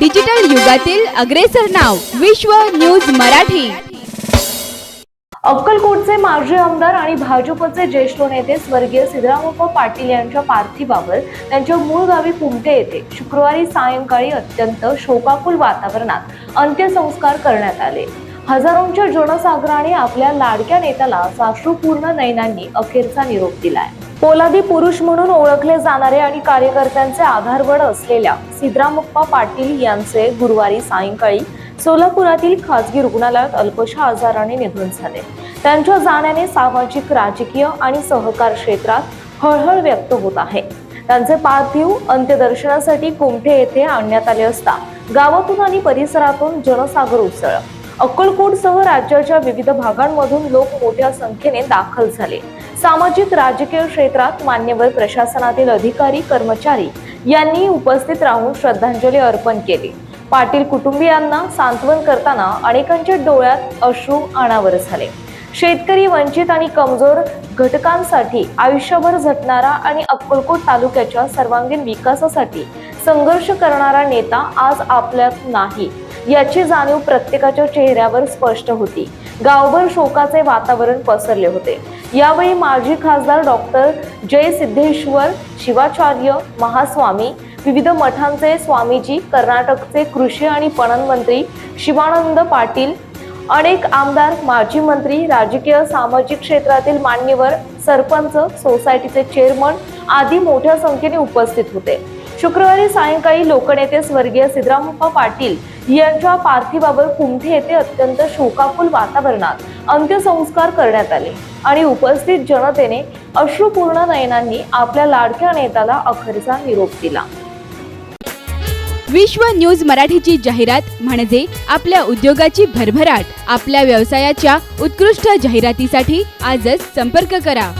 Digital युगातील अग्रेसर नाव विश्व न्यूज मराठी. अक्कलकोटचे माजी आमदार आणि भाजपचे ज्येष्ठ नेते स्वर्गीय सिद्धरामप्पा पाटील यांच्या पार्थिवावर त्यांच्या मूळ गावी कुमटे येथे शुक्रवारी सायंकाळी अत्यंत शोकाकुल वातावरणात अंत्यसंस्कार करण्यात आले. हजारोंच्या जनसागराने आपल्या लाडक्या नेत्याला साश्रुपूर्ण नयनांनी अखेरचा निरोप दिलाय. पोलादी पुरुष म्हणून ओळखले जाणारे आणि कार्यकर्त्यांचे आधारवड असलेल्या सिद्रामप्पा पाटील यांचे गुरुवारी सायंकाळी सोलापुरातील खासगी रुग्णालयात अल्पशा आजाराने निधन झाले. त्यांच्या जाण्याने सामाजिक राजकीय आणि सहकार क्षेत्रात हळहळ व्यक्त होत आहे. त्यांचे पार्थिव अंत्यदर्शनासाठी कुमठे येथे आणण्यात आले असता गावातून आणि परिसरातून जनसागर उसळ अक्कलकोटसह राज्याच्या विविध भागांमधून लोक मोठ्या संख्येने दाखल झाले. सामाजिक राजकीय क्षेत्रात मान्यवर प्रशासनातील अधिकारी कर्मचारी यांनी उपस्थित राहून श्रद्धांजली अर्पण केली. पाटील कुटुंबियांना सांत्वन करताना अनेकांच्या डोळ्यात अश्रू अनावर झाले. शेतकरी वंचित आणि कमजोर घटकांसाठी आयुष्यभर झटणारा आणि अक्कलकोट तालुक्याच्या सर्वांगीण विकासासाठी संघर्ष करणारा नेता आज आपल्यात नाही. याची जाणीव प्रत्येकाच्या चेहऱ्यावर स्पष्ट होती. गावभर शोकाचे वातावरण पसरले होते. यावेळी माजी खासदार डॉक्टर जय सिद्धेश्वर शिवाचार्य महास्वामी विविध मठांचे स्वामीजी कर्नाटकचे कृषी आणि पणन मंत्री शिवानंद पाटील अनेक आमदार माजी मंत्री राजकीय सामाजिक क्षेत्रातील मान्यवर सरपंच सोसायटीचे चेअरमन आदी मोठ्या संख्येने उपस्थित होते. शुक्रवारी सायंकाळी लोकनेते स्वर्गीय सिद्धरामप्पा पाटील यांच्या पार्थिवावर कुमठे येथे अत्यंत शोकाकुल वातावरणात अंत्यसंस्कार करण्यात आले आणि उपस्थित जनतेने अश्रुपूर्ण नयनांनी आपल्या लाडक्या नेत्याला अखेरचा निरोप दिला. विश्व न्यूज मराठीची जाहिरात म्हणजे आपल्या उद्योगाची भरभराट. आपल्या व्यवसायाच्या उत्कृष्ट जाहिरातीसाठी आजच संपर्क करा.